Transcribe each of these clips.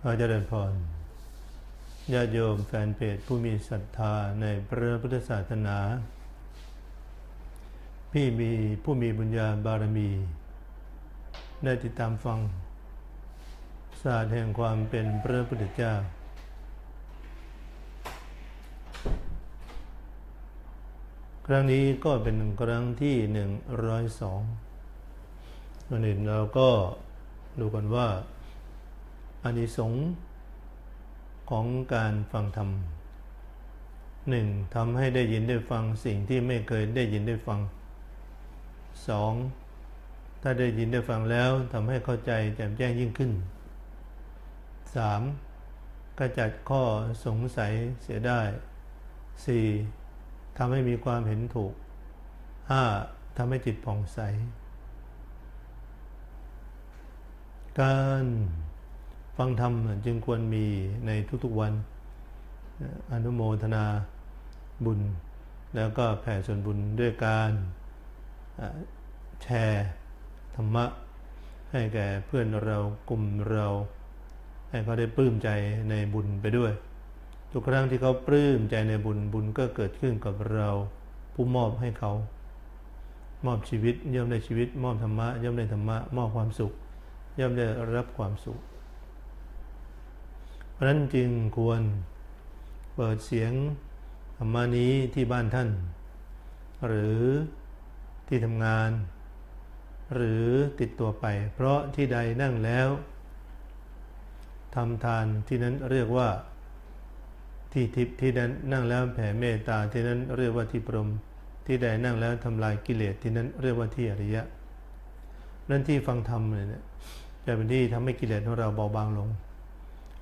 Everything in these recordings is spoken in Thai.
ขอเจริญพรญาติโยมแฟนเพจผู้มีศรัทธาในพระพุทธศาสนา พี่มีผู้มีบุญญาบารมี ได้ติดตามฟัง ศาสตร์แห่งความเป็นพระพุทธเจ้า ครั้งนี้ก็เป็นครั้งที่หนึ่งร้อยสองวันนี้เราก็ดูกันว่า อานิสงส์ของการฟังธรรมหนึ่งทำให้ได้ยินได้ฟังสิ่งที่ไม่เคยได้ยินได้ฟังสองถ้าได้ยินได้ฟังแล้วทำให้เข้าใจแจ่มแจ้งยิ่งขึ้นสามกระจัดข้อสงสัยเสียได้สี่ทำให้มีความเห็นถูกห้าทำให้จิตผ่องใส การ ฟังธรรมจึงควรมีในทุกๆวัน อนุโมทนาบุญ แล้วก็แผ่ส่วนบุญด้วยการแชร์ธรรมะ ให้แก่เพื่อนเรากลุ่มเรา ให้เขาได้ปลื้มใจในบุญไปด้วย ทุกครั้งที่เขาปลื้มใจในบุญบุญก็เกิดขึ้นกับเราผู้มอบให้เขา มอบชีวิตย่อมได้ชีวิต มอบธรรมะย่อมได้ธรรมะ มอบความสุข ย่อมได้รับความสุข เพราะนั้นจึงควรเปิดเสียงธรรมานี้ที่บ้านท่าน หรือที่ทำงาน หรือติดตัวไป เพราะที่ใดนั่งแล้วทำทานที่นั้นเรียกว่าที่ทิพที่นั้นนั่งแล้วแผ่เมตตาที่นั้นเรียกว่าที่พรหมที่ใดนั่งแล้วทำลายกิเลสที่นั้นเรียกว่าที่อริยะนั่นที่ฟังธรรมเลยเนี่ยจะเป็นที่ทำให้กิเลสของเราเบาบางลง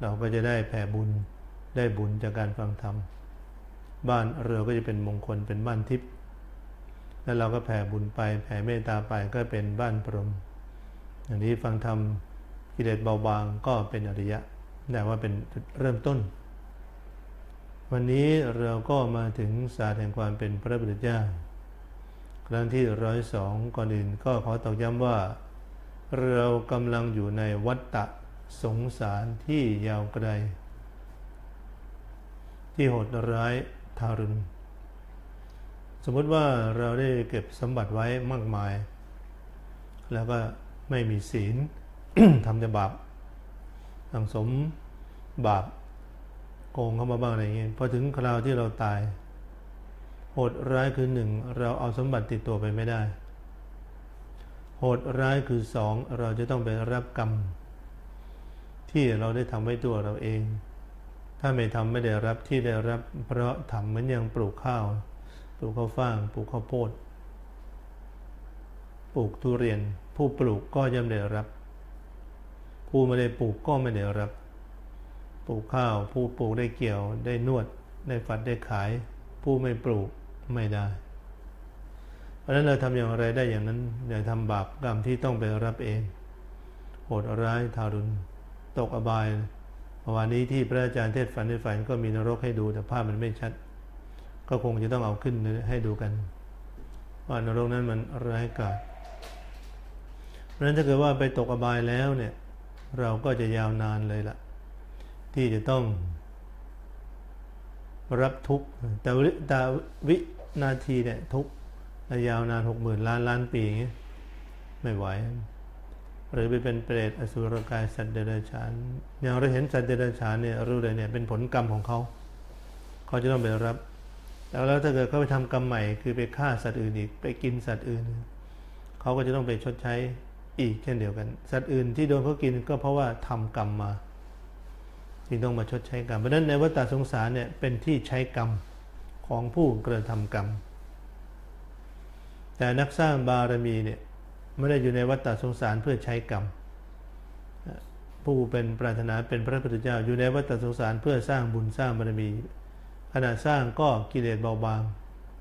เราก็จะได้แผ่บุญได้บุญจากการฟังธรรม บ้านเราก็จะเป็นมงคลเป็นบ้านทิพย์แล้วเราก็แผ่บุญไปแผ่เมตตาไปก็เป็นบ้านพรหมอย่างนี้ฟังธรรมกิเลสเบาบางก็เป็นอริยะแต่ว่าเป็นจุดเริ่มต้น วันนี้เราก็มาถึงศาสตร์แห่งความเป็นพระพุทธเจ้าครั้งที่ร้อยสองก่อนอื่นก็ขอตอกย้ำว่า เรากำลังอยู่ในวัฏฏะ สงสารที่ยาวไกล ที่โหดร้ายทารุณ สมมติว่าเราได้เก็บสมบัติไว้มากมาย แล้วก็ไม่มีศีลทำแต่บาปสังสมบาปโกงเข้ามาบ้างอะไรอย่างเงี้ยพอถึงคราวที่เราตายโหดร้ายคือหนึ่งเราเอาสมบัติติดตัวไปไม่ได้ โหดร้ายคือสองเราจะต้องไปรับกรรม ที่เราได้ทำไว้ตัวเราเอง ถ้าไม่ทำไม่ได้รับที่ได้รับ เพราะทำเหมือนอย่างปลูกข้าว ปลูกข้าวฟ่าง ปลูกข้าวโพด ปลูกทุเรียน ผู้ปลูกก็ย่อมได้รับ ผู้ไม่ได้ปลูกก็ไม่ได้รับ ปลูกข้าว ผู้ปลูกได้เกี่ยว ได้นวด ได้ฝัดได้ขาย ผู้ไม่ปลูกไม่ได้ เพราะฉะนั้นเราทำอย่างไรได้อย่างนั้นอย่าทำบาปกรรมที่ต้องไปรับเองโหดร้ายทารุณ ตกอบายเมื่อวานนี้ที่พระอาจารย์เทศฝันในฝันก็มีนรกให้ดูแต่ภาพมันไม่ชัด ก็คงจะต้องเอาขึ้นให้ดูกัน ว่านรกนั้นมันร้ายกาจเพราะฉะนั้นถ้าเกิดว่าไปตกอบายแล้วเนี่ย เราก็จะยาวนานเลยละ่ะ ที่จะต้อง รับทุกแต่วิแต่วินาทีเนี่ยทุกยาวนานหกหมื่นล้านล้านปีอย่างเงี้ยไม่ไหว หรือไปเป็นเปรตอสุรกายสัตว์เดรัจฉานอย่างเราเห็นสัตว์เดรัจฉานเนี่ยรู้เลยเนี่ยเป็นผลกรรมของเขาเขาจะต้องไปรับแล้วถ้าเกิดเขาไปทำกรรมใหม่คือไปฆ่าสัตว์อื่นอีกไปกินสัตว์อื่น เขาก็จะต้องไปชดใช้อีกเช่นเดียวกัน สัตว์อื่นที่โดนเขากินก็เพราะว่าทำกรรมมาจึงต้องมาชดใช้กรรมเพราะนั้นในวัฏสงสารเนี่ยเป็นที่ใช้กรรมของผู้กระทำกรรม แต่นักสร้างบารมีเนี่ย ไม่ได้อยู่ในวัฏฏสงสารเพื่อใช้กรรม ผู้เป็นปรารถนาเป็นพระพุทธเจ้า อยู่ในวัฏฏสงสารเพื่อสร้างบุญสร้างบารมี ขณะสร้างก็กิเลสเบาบาง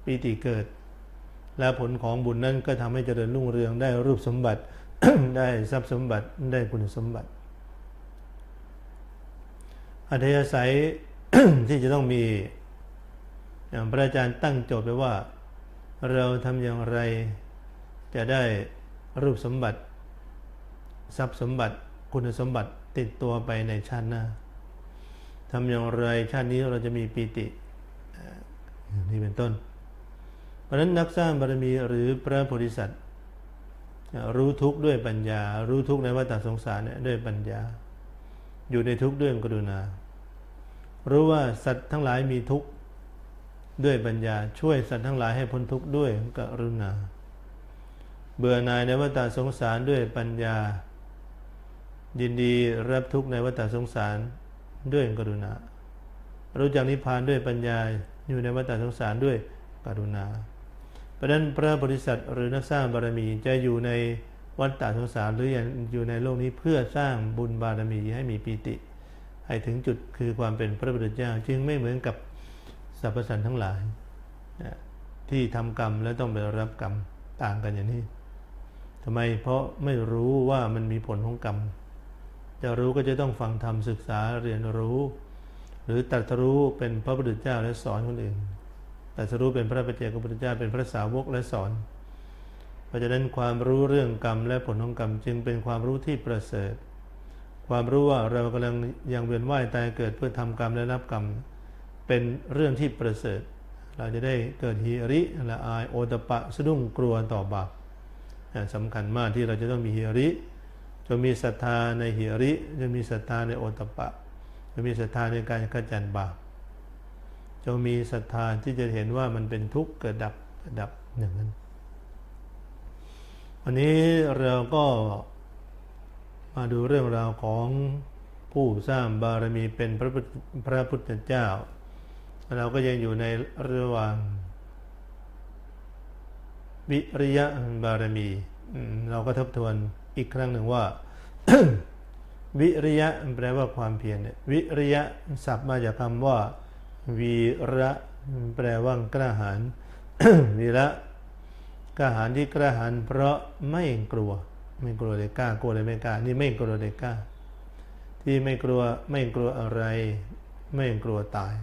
ปีติเกิด และผลของบุญนั้นก็ทำให้เจริญรุ่งเรืองได้รูปสมบัติได้ทรัพย์สมบัติได้คุณสมบัติ อัธยาศัยที่จะต้องมีอย่างพระอาจารย์ตั้งโจทย์ไว้ว่า เราทำอย่างไรจะได้ รูปสมบัติ ทรัพย์สมบัติคุณสมบัติติดตัวไปในชาติหน้าทำอย่างไรชาตินี้เราจะมีปีติอนี้เป็นต้น เพราะฉะนั้นนักสร้างบารมีหรือพระโพธิสัตว์รู้ทุกข์ด้วยปัญญา รู้ทุกข์ในวัฏสงสารเนี่ยด้วยปัญญา อยู่ในทุกข์ด้วยกรุณา รู้ว่าสัตว์ทั้งหลายมีทุกข์ด้วยปัญญา ช่วยสัตว์ทั้งหลายให้พ้นทุกข์ด้วยกรุณา เบื่อหน่ายในวัฏสงสารด้วยปัญญา ยินดีรับทุกข์ในวัฏสงสารด้วยกรุณา รู้จักนิพพานด้วยปัญญาอยู่ในวัฏสงสารด้วยกรุณา เพราะนั้นพระบริษัทหรือนักสร้างบารมีจะอยู่ในวัฏฏะสงสารหรืออยู่ในโลกนี้เพื่อสร้างบุญบารมีให้มีปีติ ให้ถึงจุดคือความเป็นพระพุทธเจ้าจึงไม่เหมือนกับสรรพสัตว์ทั้งหลาย ที่ทำกรรมแล้วต้องไปรับกรรมต่างกันอย่างนี้ำไมเพราะไม่รู้ว่ามันมีผลของกรรม จะรู้ก็จะต้องฟังธรรมศึกษาเรียนรู้ หรือตรัสรู้เป็นพระพุทธเจ้าและสอนคนอื่นแต่สรู้เป็นพระปัจเจกพุทธเจ้าเป็นพระสาวกและสอน เพราะฉะนั้นความรู้เรื่องกรรมและผลของกรรมจึงเป็นความรู้ที่ประเสริฐ ความรู้ว่าเรากำลังยังเวียนว่ายตายเกิดเพื่อทำกรรมและรับกรรม เป็นเรื่องที่ประเสริฐ เราจะได้เกิดฮิริละอายโอตปะสะดุ้งกลัวต่อบาป สำคัญมากที่เราจะต้องมีฮิริจะมีศรัทธาในฮิริจะมีศรัทธาในโอตปะ จะมีศรัทธาในการขจัดบาปจงมีศรัทธาที่จะเห็นว่ามันเป็นทุกข์เกิดดับเกิดดับอย่างนั้นวันนี้เราก็มาดูเรื่องราวของผู้สร้างบารมีเป็นพระพระพุทธเจ้า เราก็ยังอยู่ในระหว่าง วิริยะบารมีเราก็ทบทวนอีกครั้งหนึ่งว่า วิริยะแปลว่าความเพียรวิริยะศัพท์มาจากคำว่า วีระแปลว่ากล้าหาญวีระกล้าหาญที่กล้าหาญเพราะไม่กลัว ไม่กลัวเลยกล้ากลัวเลยไม่กล้านี่ไม่กลัวเลยกล้า ที่ไม่กลัวไม่กลัวอะไร ไม่กลัวตาย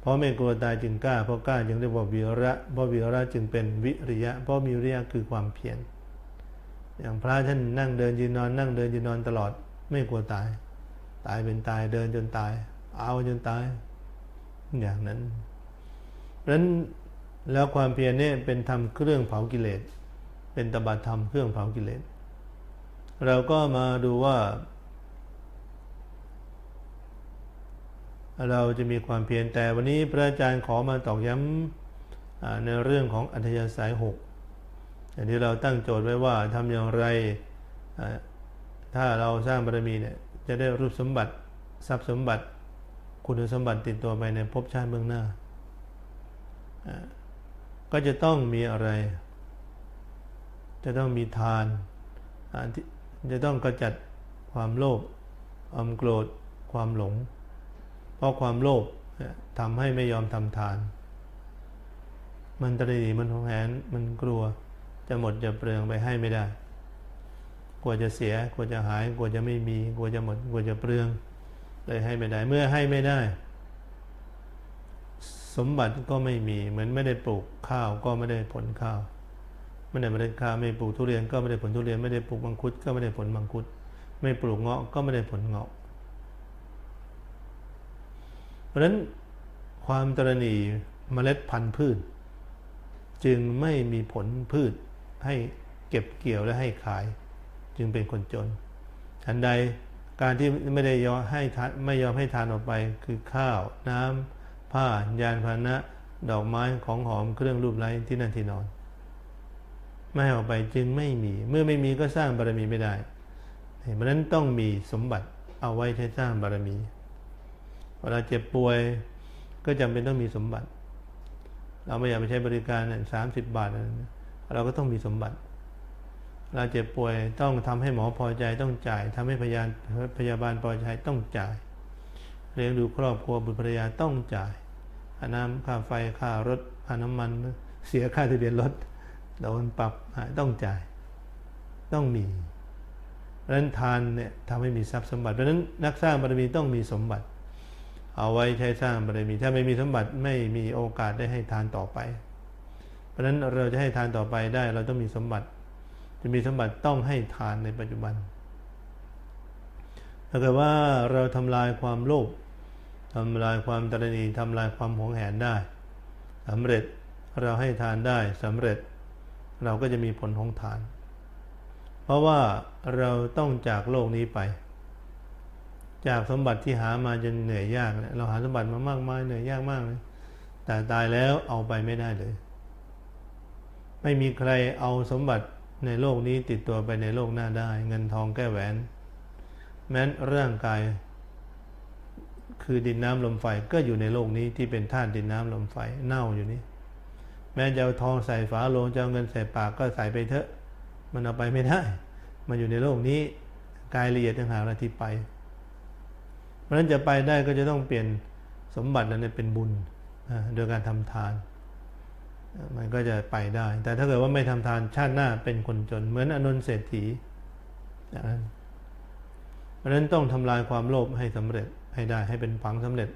เพราะไม่กลัวตายจึงกล้า เพราะกล้าจึงเรียกว่าวีระเพราะวีระจึงเป็นวิริยะ เพราะมีวิริยะคือความเพียรอย่างพระท่านนั่งเดินยืนนอนนั่งเดินยืนนอนตลอด ไม่กลัวตาย ตายเป็นตายเดินจนตาย เอาจนตาย อย่างนั้นเพราะนั้นแล้วความเพียรนี่เป็นธรรมเครื่องเผากิเลส เป็นตบะธรรมเครื่องเผากิเลส เราก็มาดูว่า เราจะมีความเพียรแต่วันนี้พระอาจารย์ขอมาตอกย้ำในเรื่องของอัธยาศัยหกอย่างที่เราตั้งโจทย์ไว้ว่าทำอย่างไร ถ้าเราสร้างบารมีเนี่ยจะได้รูปสมบัติทรัพย์สมบัติคุณสมบัติติดตัวไปในภพชาติเบื้องหน้า ก็จะต้องมีอะไร จะต้องมีทาน จะต้องกระจัดความโลภความโกรธ ความหลง เพราะความโลภทำให้ไม่ยอมทำทาน มันตรีมันหงแหนมันกลัว จะหมดจะเปลืองไปให้ไม่ได้ กลัวจะเสีย กลัวจะหาย กลัวจะไม่มี กลัวจะหมด กลัวจะเปลือง เลยให้ไม่ได้ เมื่อให้ไม่ได้ สมบัติก็ไม่มี เหมือนไม่ได้ปลูกข้าวก็ไม่ได้ผลข้าว ไม่ได้เมล็ดข้าวไม่ปลูกทุเรียนก็ไม่ได้ผลทุเรียน ไม่ได้ปลูกมังคุดก็ไม่ได้ผลมังคุด ไม่ปลูกเงาะก็ไม่ได้ผลเงาะ เพราะฉะนั้นความตรณีเมล็ดพันธุ์พืช จึงไม่มีผลพืชให้เก็บเกี่ยวและให้ขาย จึงเป็นคนจนทันใดการที่ไม่ได้ยอมให้ทานไม่ยอมให้ทานออกไปคือข้าวน้ำผ้ายานพาหนะดอกไม้ของหอมเครื่องรูปไร้ที่นั่นที่นอน ไม่ให้ออกไปจึงไม่มีเมื่อไม่มีก็สร้างบารมีไม่ได้เพราะนั้นต้องมีสมบัติเอาไว้ใช้สร้างบารมี เวลาเจ็บป่วย ก็จำเป็นต้องมีสมบัติ เราไม่อยากไปใช้บริการสามสิบบาท เราก็ต้องมีสมบัติเราเจ็บป่วยต้องทำให้หมอพอใจต้องจ่ายทำให้พยาพยาบาลพอใจต้องจ่ายเลี้ยงดูครอบครัวบุตรภรรยาต้องจ่ายค่าน้ำค่าไฟค่ารถค่าน้ำมัน เสียค่าทะเบียนรถโดนปรับต้องจ่าย ต้องมีเพราะฉะนั้นทานเนี่ยทำให้มีทรัพย์สมบัติเพราะฉะนั้นนักสร้างบารมีต้องมีสมบัติ เอาไว้ใช้สร้างบารมี ถ้าไม่มีสมบัติไม่มีโอกาสได้ให้ทานต่อไป เพราะฉะนั้นเราจะให้ทานต่อไปได้ เราต้องมีสมบัติ จะมีสมบัติต้องให้ทานในปัจจุบันถ้าเกิดว่าเราทำลายความโลภทำลายความตรณีทำลายความหวงแหนได้สำเร็จเราให้ทานได้สำเร็จ เราก็จะมีผลของทาน เพราะว่าเราต้องจากโลกนี้ไป จากสมบัติที่หามาจนเหนื่อยยากเนี่ยเราหาสมบัติมามากมายเหนื่อยยากมากเลยแต่ตายแล้วเอาไปไม่ได้เลย ไม่มีใครเอาสมบัติในโลกนี้ติดตัวไปในโลกหน้าได้ เงินทองแก้แหวน แม้นร่างกาย คือดินน้ำลมไฟก็อยู่ในโลกนี้ที่เป็นธาตุดินน้ำลมไฟเน่าอยู่นี่แม้จะเอาทองใส่ฝาโลงจะเอาเงินใส่ปากก็ใส่ไปเถอะ มันเอาไปไม่ได้ มันอยู่ในโลกนี้กายละเอียดต่างหากที่ไป ราะฉะนั้นจะไปได้ก็จะต้องเปลี่ยนสมบัตินั้นเป็นบุญโดยการทำทาน มันก็จะไปได้ แต่ถ้าเกิดว่าไม่ทำทานชาติหน้าเป็นคนจน เหมือนอนนท์เศรษฐีอย่างนั้นเพราะนั้นต้องทำลายความโลภให้สำเร็จให้ได้ให้เป็นฝังสำเร็จ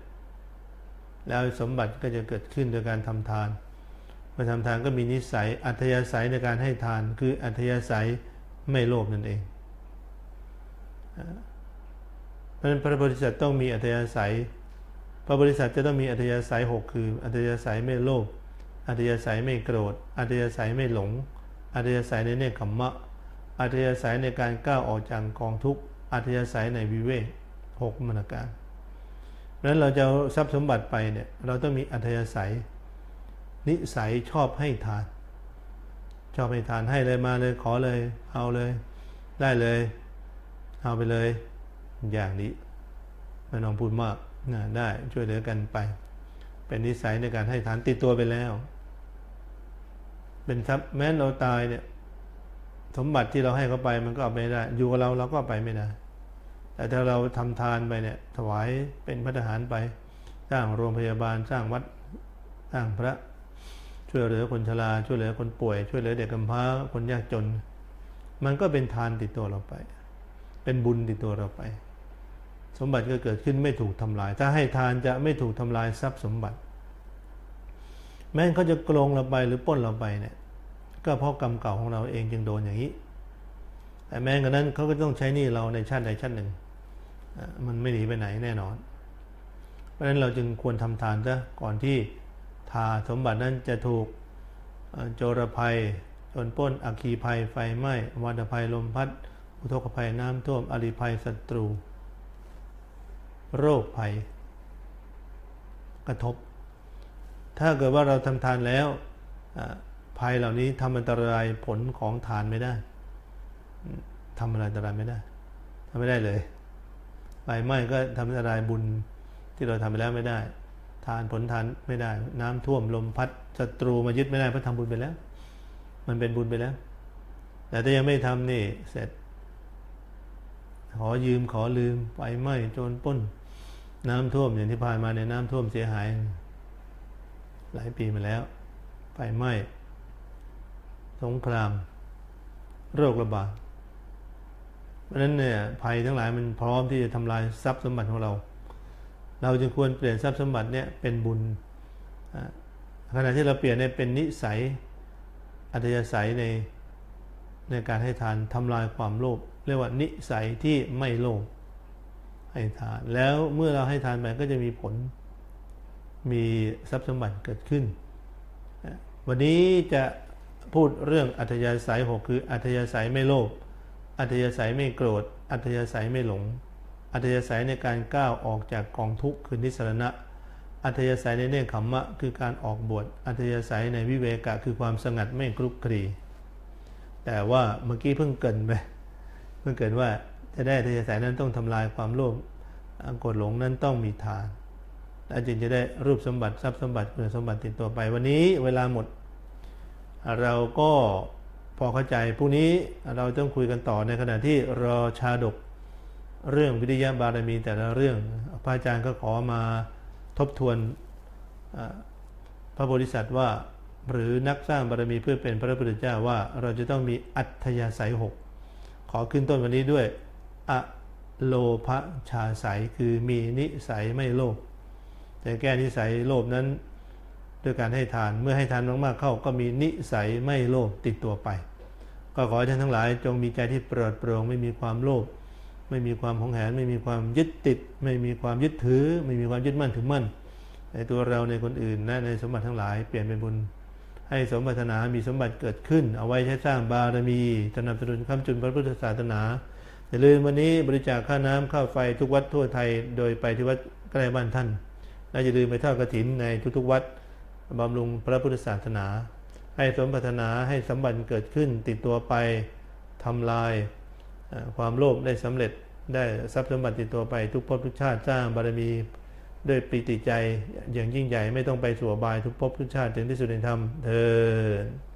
แล้วสมบัติก็จะเกิดขึ้นโดยการทำทานเมื่อทำทานก็มีนิสัยอัธยาศัยในการให้ทาน คืออัธยาศัยไม่โลภนั่นเองเพ ราะฉะนั้นพระบริษัทต้องมีอัธยาศัย พระบริษัทจะต้องมีอัธยาศัยหกคือ อัธยาศัยไม่โลภ อัธยาศัยไม่โกรธ อัธยาศัยไม่หลง อัธยาศัยในเนคขมมะ อัธยาศัยในการก้าวออกจากกองทุกข์ อัธยาศัยในวิเวกหกมนาการเพราะนั้นเราจะทรัพย์สมบัติไปเนี่ยเราต้องมีอัธยาศัย นิสัยชอบให้ทาน ชอบให้ทานให้เลยมาเลยขอเลย เอาเลย ได้เลย เอาไปเลย อย่างนี้ไม่ต้องพูดมากนะได้ช่วยเหลือกันไป เป็นนิสัยในการให้ทานติดตัวไปแล้ว เป็นทรัพย์แม้เราตายเนี่ย สมบัติที่เราให้เขาไปมันก็เอาไปไม่ได้ อยู่กับเราเราก็ไปไม่ได้ แต่ถ้าเราทำทานไปเนี่ย ถวายเป็นพระทหารไป สร้างโรงพยาบาลสร้างวัดสร้างพระช่วยเหลือคนชราช่วยเหลือคนป่วย ช่วยเหลือเด็กกำพร้าคนยากจน มันก็เป็นทานติดตัวเราไป เป็นบุญติดตัวเราไป สมบัติก็เกิดขึ้นไม่ถูกทำลาย ถ้าให้ทานจะไม่ถูกทำลายทรัพย์สมบัติ แม้เขาจะโกงเราไปหรือป้นเราไปเนี่ยก็เพราะกรรมเก่าของเราเองจึงโดนอย่างนี้ แต่แม้กระนั้นเขาก็ต้องใช้หนี้เราในชาติใดชาติหนึ่ง มันไม่หนีไปไหนแน่นอน เพราะฉะนั้นเราจึงควรทำทานซะก่อนที่ทาสมบัตินั้นจะถูกโจรภัยโจรป้นอัคคีภัยไฟไหม้วัฏภัยลมพัดอุทกภัยน้ำท่วมอริภัยศัตรู โรคภัย กระทบ ถ้าเกิดว่าเราทำทานแล้วภัยเหล่านี้ทำอันตรายผลของทานไม่ได้ทำอะไรอันตรายไม่ได้ทำไม่ได้เลยไฟไหม้ก็ทำอันตรายบุญที่เราทำไปแล้วไม่ได้ ทานผลทานไม่ได้ น้ำท่วมลมพัดศัตรูมายึดไม่ได้เพราะทำบุญไปแล้ว มันเป็นบุญไปแล้ว แต่ถ้ายังไม่ทำนี่เสร็จ ขอยืมขอลืมไฟไหม้โจรป้น น้ำท่วมอย่างที่ผ่านมาในน้ำท่วมเสียหาย หลายปีมาแล้วไฟไหม้สงคราม โรคระบาดเพราะนั้นเนี่ยภัยทั้งหลายมันพร้อมที่จะทำลายทรัพย์สมบัติของเรา เราจึงควรเปลี่ยนทรัพย์สมบัติเนี่ยเป็นบุญขณะที่เราเปลี่ยนเนี่ยเป็นนิสัยอัธยาศัยในในการให้ทานทำลายความโลภเรียกว่านิสัยที่ไม่โลภ ให้ทาน แล้วเมื่อเราให้ทานไปก็จะมีผล มีทรัพย์สมบัติเกิดขึ้น วันนี้จะพูดเรื่องอัธยาศัยหกคือ อัธยาศัยไม่โลภ อัธยาศัยไม่โกรธ อัธยาศัยไม่หลง อัธยาศัยในการก้าวออกจากกองทุกข์คือนิสรณะ อัธยาศัยในเนคขมมะคือการออกบวช อัธยาศัยในวิเวกะคือความสงัดไม่คลุกคลี แต่ว่าเมื่อกี้เพิ่งเกินไป เพิ่งเกินว่า จะได้อัธยาศัยนั้นต้องทำลายความโลภโกรธหลงนั้นต้องมีทานแล้วจึงจะได้รูปสมบัติทรัพย์สมบัติคุณสมบัติติดตัวไป วันนี้เวลาหมด เราก็พอเข้าใจพรุ่งนี้เราต้องคุยกันต่อในขณะที่รอชาดกเรื่องวิทยาบารมีแต่ละเรื่อง พระอาจารย์ก็ขอมาทบทวนพระโพธิสัตว์ว่า หรือนักสร้างบารมีเพื่อเป็นพระพุทธเจ้าว่าเราจะต้องมีอัธยาศัยหกขอขึ้นต้นวันนี้ด้วย อโลภชาสายคือมีนิสัยไม่โลภแต่แก้นิสัยโลภนั้นด้วยการให้ทานเมื่อให้ทานมากๆเข้าก็มีนิสัยไม่โลภติดตัวไป ก็ขอให้ท่านทั้งหลายจงมีใจที่ปลอดโปร่งไม่มีความโลภไม่มีความหงแหนไม่มีความยึดติด ไม่มีความยึดถือ ไม่มีความยึดมั่นถือมั่น ในตัวเราในคนอื่นและในสมบัติทั้งหลายเปลี่ยนเป็นบุญให้สมบัตินามีสมบัติเกิดขึ้น เอาไว้ใช้สร้างบารมีสนับสนุนคำจุนพระพุทธศาสนา อย่าลืมวันนี้บริจาคค่าน้ำค่าไฟทุกวัดทั่วไทย โดยไปที่วัดใกล้บ้านท่านและอย่าลืมไปทอดกฐินในทุกๆวัดบำรุงพระพุทธศาสนา ให้สมปรารถนาให้สมบัติเกิดขึ้นติดตัวไปทำลาย ความโลภได้สำเร็จได้ทรัพย์สมบัติติดตัวไปทุกภพทุกชาติสร้างบารมีด้วยปีติใจอย่างยิ่งใหญ่ไม่ต้องไปสู่บายทุกภพทุกชาติถึงที่สุดในธรรมเธอ